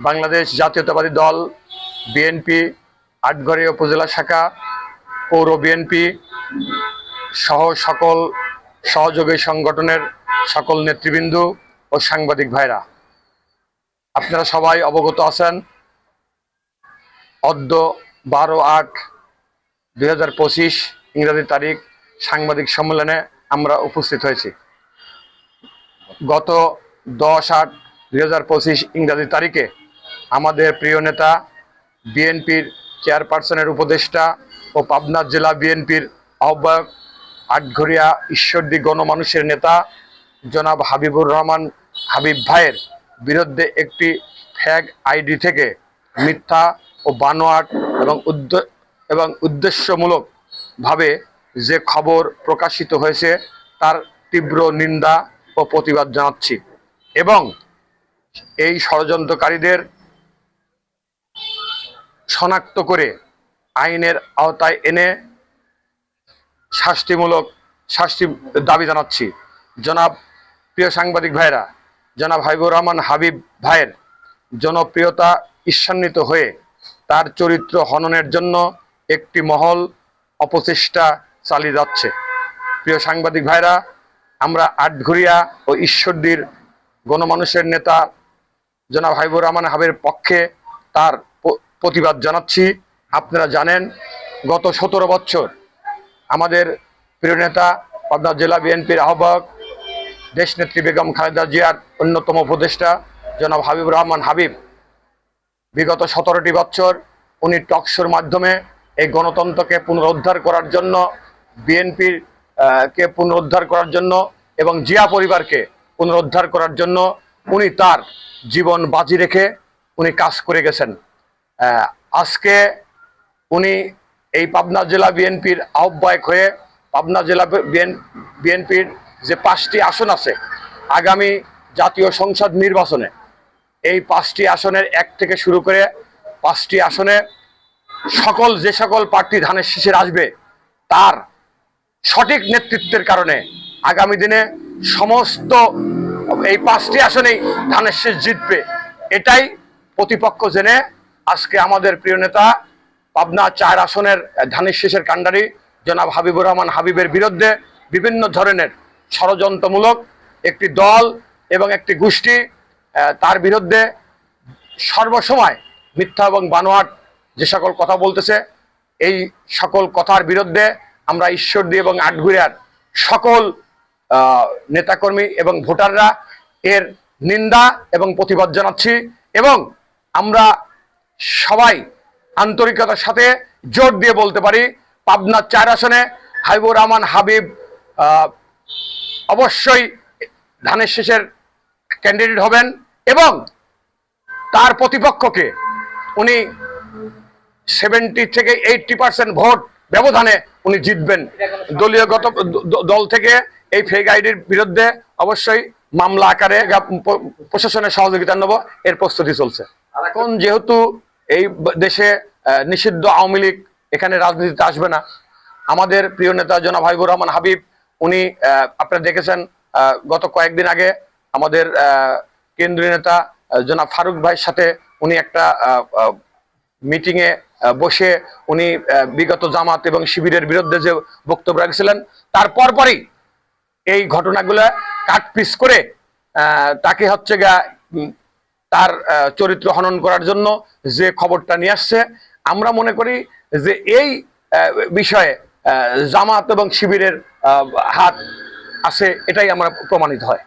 বাংলাদেশ জাতীয়তাবাদী দল, বিএনপি আটঘরিয়া উপজেলা শাখা, পৌর বিএনপি সহ সকল সহযোগী সংগঠনের সকল নেতৃবৃন্দ ও সাংবাদিক ভাইরা। আপনারা সবাই অবগত আছেন, অদ্য বারো আট দুই ইংরাজি তারিখ সাংবাদিক সম্মেলনে আমরা উপস্থিত হয়েছি। গত দশ আট দুই ইংরাজি তারিখে আমাদের প্রিয় নেতা, বিএনপির চেয়ারপারসনের উপদেষ্টা ও পাবনা জেলা বিএনপির আহ্বায়ক আটঘরিয়া ঈশ্বরদী গণমানুষের নেতা, জনাব হাবিবুর রহমান হাবিব ভাইয়ের বিরুদ্ধে একটি ফ্যাগ আইডি থেকে মিথ্যা ও বানোয়াট এবং উদ্দ, এবং উদ্দেশ্যমূলকভাবে যে খবর প্রকাশিত হয়েছে তার তীব্র নিন্দা ও প্রতিবাদ জানাচ্ছি এবং এই ষড়যন্ত্রকারীদের শনাক্ত করে আইনের আওতায় এনে শাস্তিমূলক শাস্তি দাবি জানাচ্ছি। জনাব প্রিয় সাংবাদিক ভাইরা জনাব হাবিবুর রহমান হাবিব ভাইয়ের জনপ্রিয়তা ঈর্ষান্বিত হয়ে তার চরিত্র হননের জন্য একটি মহল অপচেষ্টা চালিয়ে যাচ্ছে। প্রিয় সাংবাদিক ভাইরা আমরা আটঘরিয়া ও ঈশ্বরদীর গণমানুষের নেতা জনাব হাবিবুর রহমান হাবিবের পক্ষে তার প্রতিবাদ জানাচ্ছি। আপনারা জানেন, গত সতেরো বছর আমাদের প্রিয় নেতা পাবনা জেলা বিএনপির আহ্বায়ক, দেশনেত্রী বেগম খালেদা জিয়ার অন্যতম উপদেষ্টা জনাব হাবিবুর রহমান হাবিব, বিগত সতেরোটি বছর উনি টকশোর মাধ্যমে এই গণতন্ত্রকে পুনরুদ্ধার করার জন্য, বিএনপির কে পুনরুদ্ধার করার জন্য এবং জিয়া পরিবারকে পুনরুদ্ধার করার জন্য উনি তার জীবন বাজি রেখে উনি কাজ করে গেছেন। আজকে উনি এই পাবনা জেলা বিএনপির আহ্বায়ক হয়ে পাবনা জেলা বিএনপির যে পাঁচটি আসন আছে, আগামী জাতীয় সংসদ নির্বাচনে এই পাঁচটি আসনের এক থেকে শুরু করে পাঁচটি আসনে সকল, যে সকল প্রার্থী ধানের শীষের আসবে, তার সঠিক নেতৃত্বের কারণে আগামী দিনে সমস্ত এই পাঁচটি আসনেই ধানের শীষ জিতবে। এটাই প্রতিপক্ষ জেনে আজকে আমাদের প্রিয় নেতা পাবনা চার আসনের ধানের শেষের কাণ্ডারি, জনাব হাবিবুর রহমান হাবিবের বিরুদ্ধে বিভিন্ন ধরনের ষড়যন্ত্রমূলক একটি দল এবং একটি গোষ্ঠী তার বিরুদ্ধে সর্বসময় মিথ্যা এবং বানোয়াট যে সকল কথা বলতেছে, এই সকল কথার বিরুদ্ধে আমরা ঈশ্বরদী এবং আটঘুরিয়ার সকল নেতাকর্মী এবং ভোটাররা এর নিন্দা এবং প্রতিবাদ জানাচ্ছি এবং আমরা সবাই আন্তরিকতার সাথে জোর দিয়ে বলতে পারি পাবনা চার আসনে হাবিবুর রহমান হাবিব অবশ্যই ধানের শেষের ক্যান্ডিডেট হবেন এবং তার প্রতিপক্ষকে উনি সেভেন্টি থেকে এইটটি পার্সেন্ট ভোট ব্যবধানে উনি জিতবেন। দলীয়গত দল থেকে এই ফেক আইডির বিরুদ্ধে অবশ্যই মামলা আকারে প্রশাসনের সহযোগিতা নেব, এর প্রস্তুতি চলছে। এখন যেহেতু এই দেশে নিষিদ্ধ আওয়ামী লীগ এখানে রাজনীতিতে আসবে না। আমাদের প্রিয় নেতা জনাব হাবিবুর রহমান হাবিব, উনি আপনারা দেখেছেন গত কয়েকদিন আগে আমাদের কেন্দ্রীয় নেতা জনাব ফারুক ভাইয়ের সাথে উনি একটা মিটিংয়ে বসে উনি বিগত জামাত এবং শিবিরের বিরুদ্ধে যে বক্তব্য রাখছিলেন, তার পরপরই এই ঘটনাগুলো কাটপিস করে তাকে হচ্ছে গা তার চরিত্র হনন করার জন্য যে খবরটা নিয়ে আসছে, আমরা মনে করি যে এই বিষয়ে জামাত এবং শিবিরের হাত আছে, এটাই আমরা প্রমাণিত হয়।